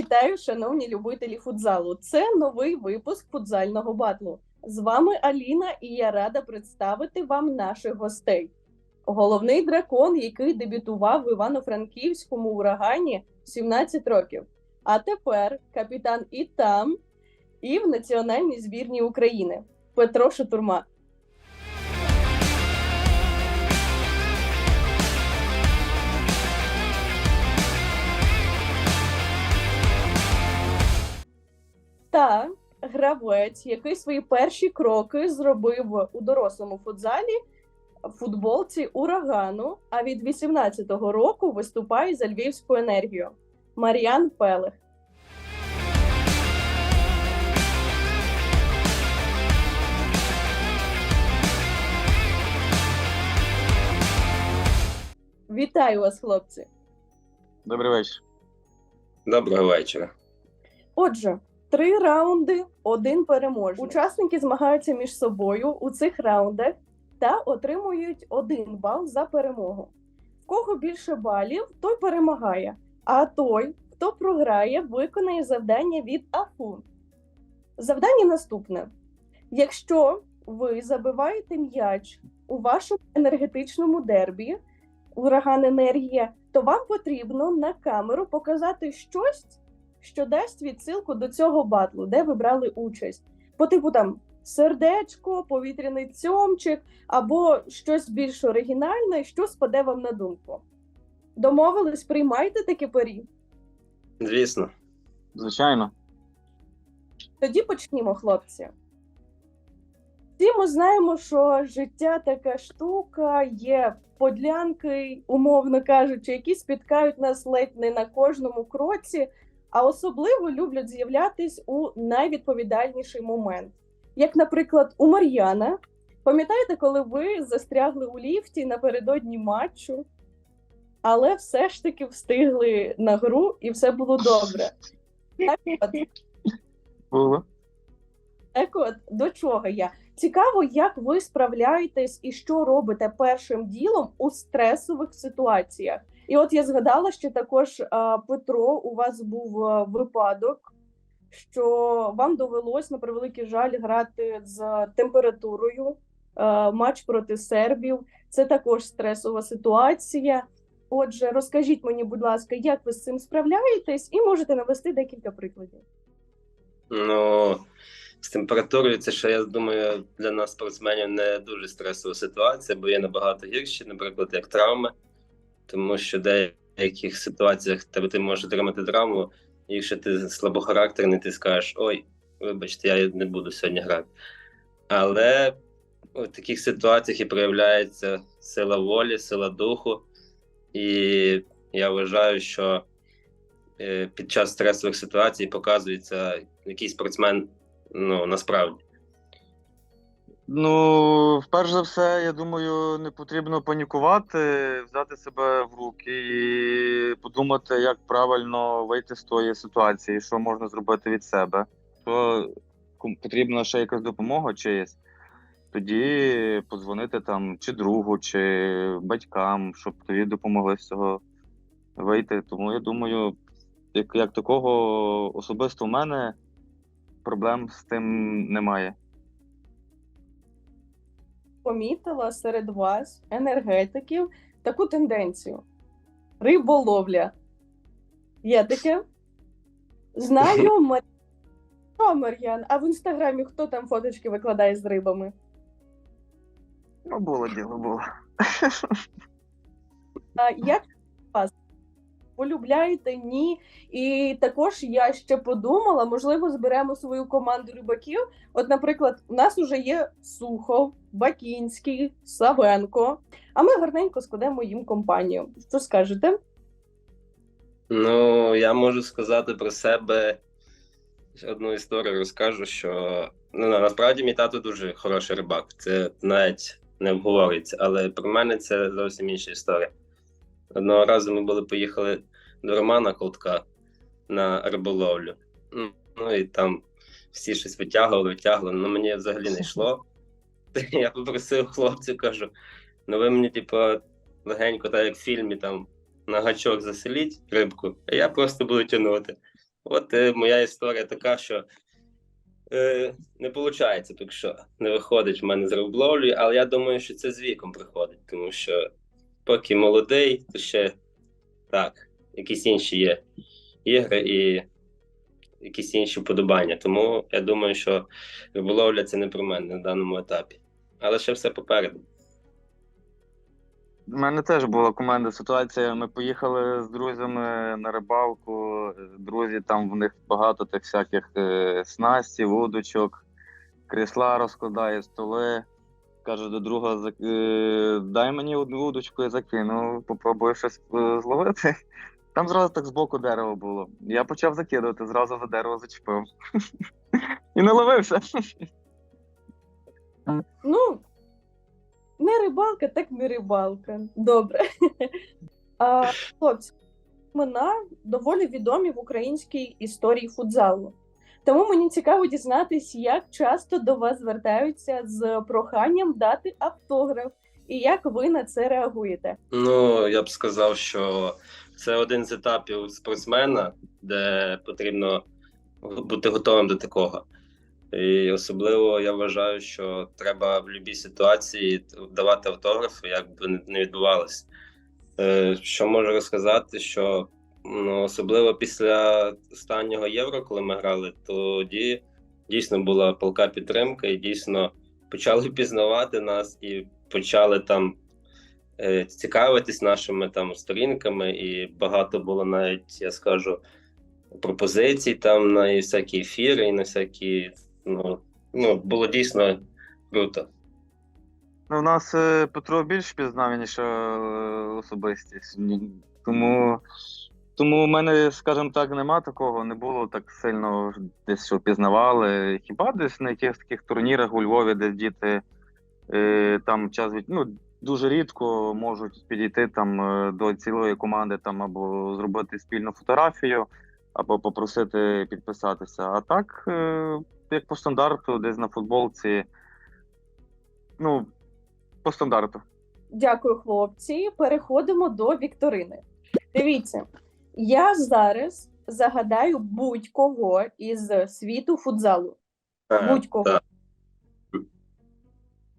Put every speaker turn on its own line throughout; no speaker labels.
Вітаю, шановні любителі футзалу. Це новий випуск футзального батлу. З вами Аліна, і я рада представити вам наших гостей. Головний дракон, який дебютував в Івано-Франківському урагані в 17 років. А тепер капітан і там, і в національній збірній України Петро Шатурма. Та гравець, який свої перші кроки зробив у дорослому футзалі в футболці урагану, а від 18-го року виступає за львівську енергію. Мар'ян Пелех. Вітаю вас, хлопці!
Добрий вечір.
Доброго вечора.
Отже, три раунди, один переможний. Учасники змагаються між собою у цих раундах та отримують один бал за перемогу. В кого більше балів, той перемагає. А той, хто програє, виконає завдання від АФУ. Завдання наступне: якщо ви забиваєте м'яч у вашому енергетичному дербі, ураган енергія, то вам потрібно на камеру показати щось, що дасть відсилку до цього батлу, де ви брали участь. По типу там сердечко, повітряний цьомчик або щось більш оригінальне, що спаде вам на думку. Домовились, приймайте такі парі.
Звісно.
Звичайно.
Тоді почнімо, хлопці. Всі ми знаємо, що життя така штука, є подлянки, умовно кажучи, які спіткають нас ледь не на кожному кроці, а особливо люблять з'являтись у найвідповідальніший момент. Як, наприклад, у Мар'яна. Пам'ятаєте, коли ви застрягли у ліфті напередодні матчу, але все ж таки встигли на гру і все було добре. Так от,
Було.
Так от, до чого я? Цікаво, як ви справляєтесь і що робите першим ділом у стресових ситуаціях. І от я згадала, що також Петро, у вас був випадок, що вам довелось на превеликий жаль грати з температурою. матч проти сербів. Це також стресова ситуація. Отже, розкажіть мені, будь ласка, як ви з цим справляєтесь, і можете навести декілька прикладів.
Ну, з температурою це ще, я думаю, для нас, спортсменів, не дуже стресова ситуація, бо є набагато гірші, наприклад, як травми. Тому що в деяких ситуаціях тебе ти можеш отримати травму, і якщо ти слабохарактерний, ти скажеш, ой, вибачте, я не буду сьогодні грати. Але у таких ситуаціях і проявляється сила волі, сила духу. І я вважаю, що е, під час стресових ситуацій показується який спортсмен ну, насправді.
Ну, вперше за все, я думаю, не потрібно панікувати, взяти себе в руки і подумати, як правильно вийти з тої ситуації, що можна зробити від себе. Ком- потрібна ще якась допомога чиїсь, тоді подзвонити там чи другу, чи батькам, щоб тобі допомогли з цього вийти. Тому я думаю, як, як такого особисто в мене проблем з тим немає.
Помітила серед вас, енергетиків, таку тенденцію: риболовля. Є таке? Знаю. Що, Мар'ян, а в інстаграмі хто там фоточки викладає з рибами?
Ну, було діло, було.
А як? Полюбляєте, ні. І також я ще подумала, можливо, зберемо свою команду рибаків. От, наприклад, у нас вже є Сухов, Бакінський, Савенко, а ми гарненько складемо їм компанію. Що скажете?
Ну, я можу сказати про себе одну історію розкажу, що ну, насправді мій тато дуже хороший рибак. Це навіть не обговорюється, але про мене це зовсім інша історія. Одного разу ми були поїхали до Романа Колтка на риболовлю. Ну, Ну і там всі щось витягували, витягували, але мені взагалі не йшло. Я попросив хлопців, кажу: ну ви мені, типу, легенько, так як в фільмі, там на гачок заселіть рибку, а я просто буду тягнути. От е, моя історія така, що е, не виходить, поки що не виходить в мене з риболовлі, але я думаю, що це з віком приходить, тому що поки молодий, то ще так, якісь інші є ігри і якісь інші вподобання. Тому я думаю, що риболовля це не про мене на даному етапі. Але ще все попереду.
У мене теж була команда ситуація. Ми поїхали з друзями на рибалку. Друзі, там в них багато тих всяких е, снастів, удочок, крісла розкладає, столи. Каже до друга, е, дай мені одну удочку, я закину, попробую щось е, зловити. Там зразу так збоку дерево було. Я почав закидувати, зразу за дерево зачепив. І наловився.
Ну, не рибалка, так не рибалка. Добре. А, хлопці, імена доволі відомі в українській історії футзалу. Тому мені цікаво дізнатись, як часто до вас звертаються з проханням дати автограф, і як ви на це реагуєте.
Ну, я б сказав, що це один з етапів спортсмена, де потрібно бути готовим до такого. І особливо я вважаю, що треба в будь-якій ситуації давати автографи, як би не- відбувалося. Е, Що можу розказати, що ну, особливо після останнього євро, коли ми грали, тоді дійсно була палка підтримка, і дійсно почали пізнавати нас і почали там цікавитись нашими там сторінками, і багато було навіть, я скажу, пропозицій там на всякі ефіри, і на всякі. Ну, ну було дійсно круто.
Ну, у нас е, Петро більш пізнаваніша е, особистість. Тому, тому в мене, скажімо так, нема такого, не було так сильно десь що пізнавали. Хіба десь на якихось таких турнірах у Львові, де діти е, там час від ну, дуже рідко можуть підійти там е, до цілої команди там або зробити спільну фотографію, або попросити підписатися. А так, е, як по стандарту, десь на футболці. Ну, по стандарту.
Дякую, хлопці. Переходимо до вікторини. Дивіться, я зараз загадаю будь-кого із світу футзалу. Будь-кого.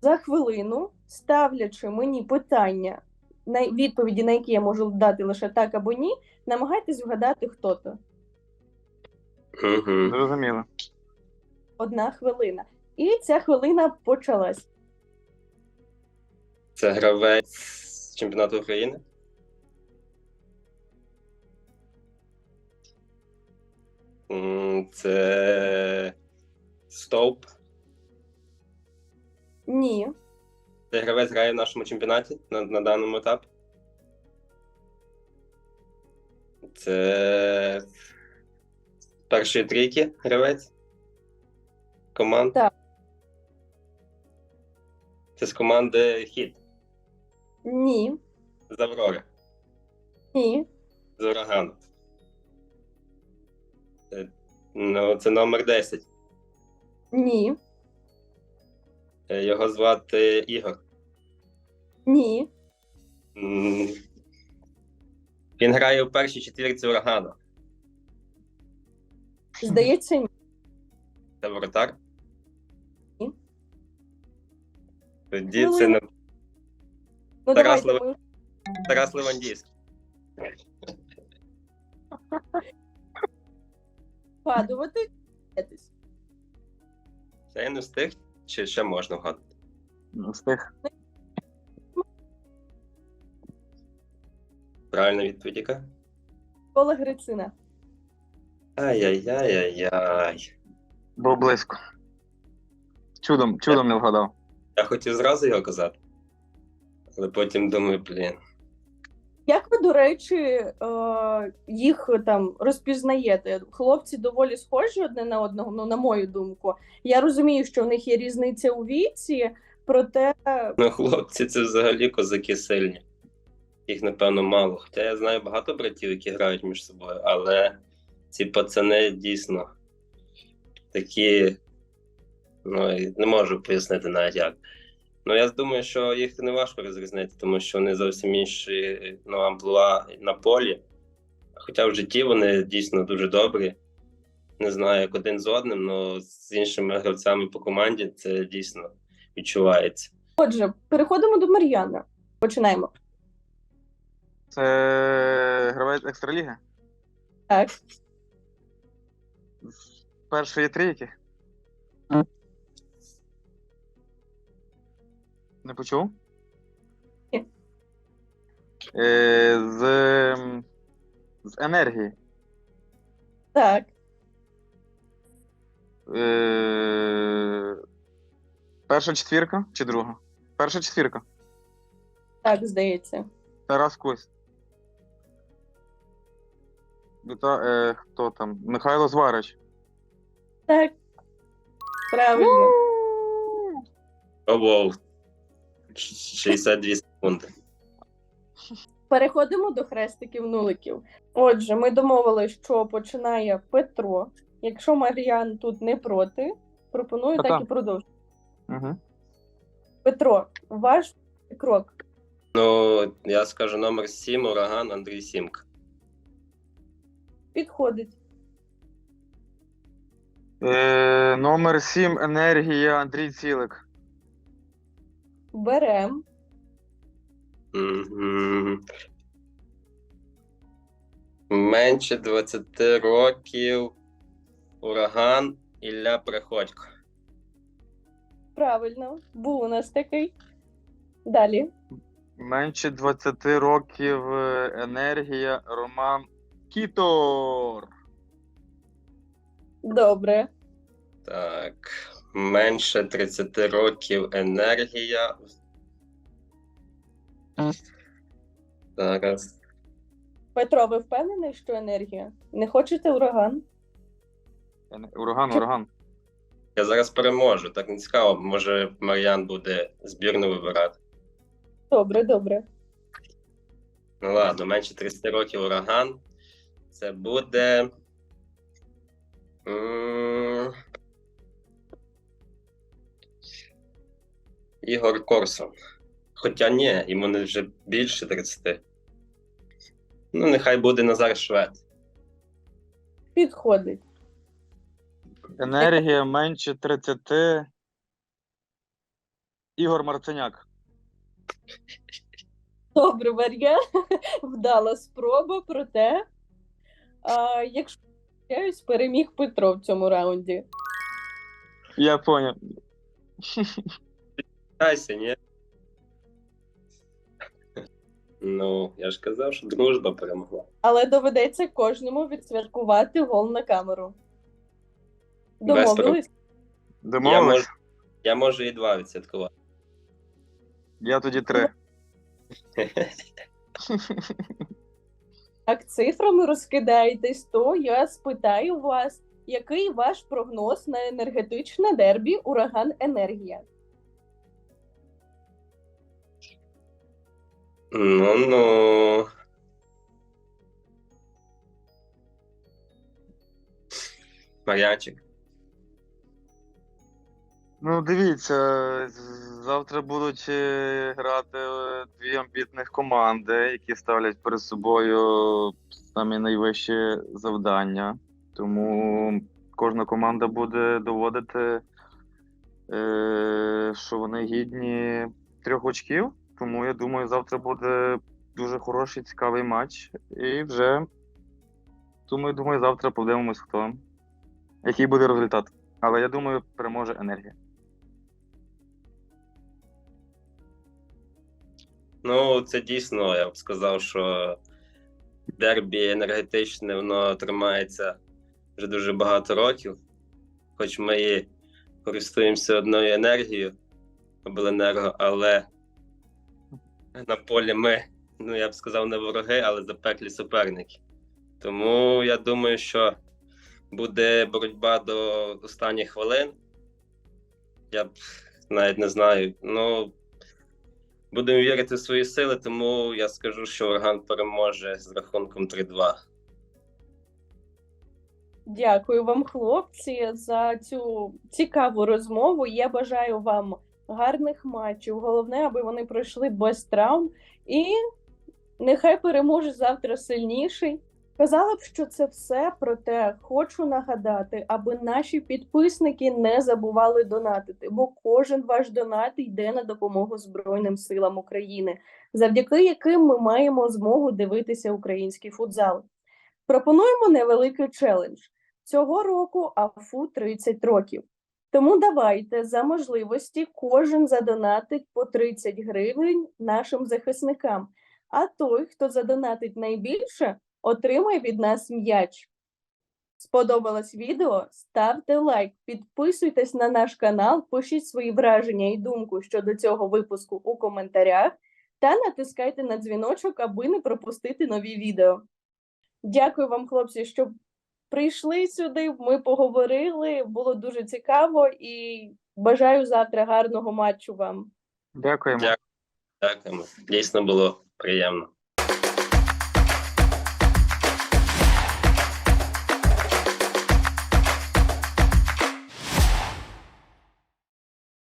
За хвилину, ставлячи мені питання, на відповіді на які я можу дати лише так або ні, намагайтесь вгадати, хто то.
Угу.
Зрозуміло.
Одна хвилина. І ця хвилина почалась.
Це гравець з чемпіонату України. М, Це Стовп.
Ні,
Цей гравець грає в нашому чемпіонаті на, на даному етапі. Це першої трійки гравець. Команд.
Так.
Це з команди Хіт
ні,
з Аврори,
ні,
з урагану. Це, ну, це номер 10.
ні,
Е, Його звати Ігор.
Ні,
М, Він грає у першій четвірці урагану.
здається, ні.
Це воротар.
Ні.
Тоді це не
Ну,
Тарас
давайте ми
Тарас Левандівський.
вгадувати.
Це я не встиг, чи ще можна вгадати?
Ну, Встиг.
Правильна відповідь яка?
Кола Грицина.
Ай-яй-яй-яй-яй.
Було близько. Чудом, чудом не вгадав.
Я хотів зразу його казати. Але потім думаю, блін.
Як ви, до речі, е, їх там розпізнаєте? Хлопці доволі схожі одне на одного, ну на мою думку. Я розумію, що в них є різниця у віці, проте
Ну, хлопці, це взагалі козаки сильні. Їх, напевно, мало. Хоча я знаю багато братів, які грають між собою, але ці пацани дійсно такі. Ну, не можу пояснити навіть як. Ну, я думаю, що їх не важко розрізнити, тому що вони зовсім інші ну, амплуа на полі. Хоча в житті вони дійсно дуже добрі. не знаю, як один з одним, але з іншими гравцями по команді це дійсно відчувається.
Отже, переходимо до Мар'яна. Починаємо.
Це гравець екстраліги?
Так,
З першої трійки? Не почув?
Ні.
Е, з, з енергії.
так,
Е, перша четвірка чи друга? Перша четвірка.
так, здається.
Тарас Кось. Віта, е, хто там? Михайло Зварич.
Так. Правильно.
О, воу. 62 секунди.
Переходимо до хрестиків нуликів. Отже, ми домовились, що починає Петро. Якщо Мар'ян тут не проти, пропоную
Та-та.
так і продовжити.
Угу.
Петро, ваш крок.
Ну, я скажу номер 7, ураган Андрій Сімка.
Підходить.
Е, номер 7 енергія Андрій Цілик.
Берем.
Мгм. Менше 20 років. Ураган Ілля Приходько.
Правильно. Був у нас такий. Далі.
Менше 20 років е, енергія Роман Кітор.
Добре.
Так. Менше 30 років енергія. Зараз.
Петро, ви впевнений, що енергія? Не хочете ураган?
Ураган, ураган.
Я зараз переможу. Так не цікаво. Може, Мар'ян буде збірну вибирати.
Добре, добре.
Ну ладно, менше 30 років ураган. Це буде. Ігор Корсон. Хоча ні, йому не вже більше 30. Ну, нехай буде Назар Швед.
Підходить.
Енергія менше 30. Ігор Марценяк.
Добре, Мар'ян. Вдала спроба, проте, а, якщо помиляюсь, переміг Петро в цьому раунді.
Я поняв.
Кайся, ні? Ну, я ж казав, що дружба перемогла.
Але доведеться кожному відсвяткувати гол на камеру.
Без
Домовились?
Домовились?
Я можу і два відсвяткувати.
Я тоді три.
Так, цифрами розкидаєтесь, то я спитаю вас, який ваш прогноз на енергетичне дербі Ураган Енергія?
Ну ну. Мар'янчик.
Ну, дивіться, завтра будуть е, грати е, дві амбітних команди, які ставлять перед собою самі найвищі завдання. Тому кожна команда буде доводити, е, що вони гідні трьох очків. Тому я думаю, завтра буде дуже хороший, цікавий матч. І вже тому я думаю, завтра подивимось, хто який буде результат. Але я думаю, переможе енергія.
Ну, це дійсно, я б сказав, що дербі енергетичне, воно тримається вже дуже багато років. Хоч ми користуємося одною енергією обленерго, але на полі ми, ну я б сказав, не вороги, але запеклі суперники. Тому я думаю, що буде боротьба до останніх хвилин. Я б навіть не знаю. Ну, будемо вірити в свої сили, тому я скажу, що орган переможе з рахунком 3-2.
Дякую вам, хлопці, за цю цікаву розмову. Я бажаю вам гарних матчів. Головне, аби вони пройшли без травм. І нехай переможе завтра сильніший. Казала б, що це все, проте хочу нагадати, аби наші підписники не забували донатити, бо кожен ваш донат йде на допомогу Збройним силам України, завдяки яким ми маємо змогу дивитися український футзал. Пропонуємо невеликий челендж. Цього року АФУ 30 років. Тому давайте за можливості кожен задонатить по 30 гривень нашим захисникам. А той, хто задонатить найбільше, отримає від нас м'яч. Сподобалось відео? Ставте лайк, підписуйтесь на наш канал, пишіть свої враження і думку щодо цього випуску у коментарях та натискайте на дзвіночок, аби не пропустити нові відео. Дякую вам, хлопці, що прийшли сюди. Ми поговорили. Було дуже цікаво і бажаю завтра гарного матчу вам.
Дякуємо.
Дякуємо. Дійсно було приємно.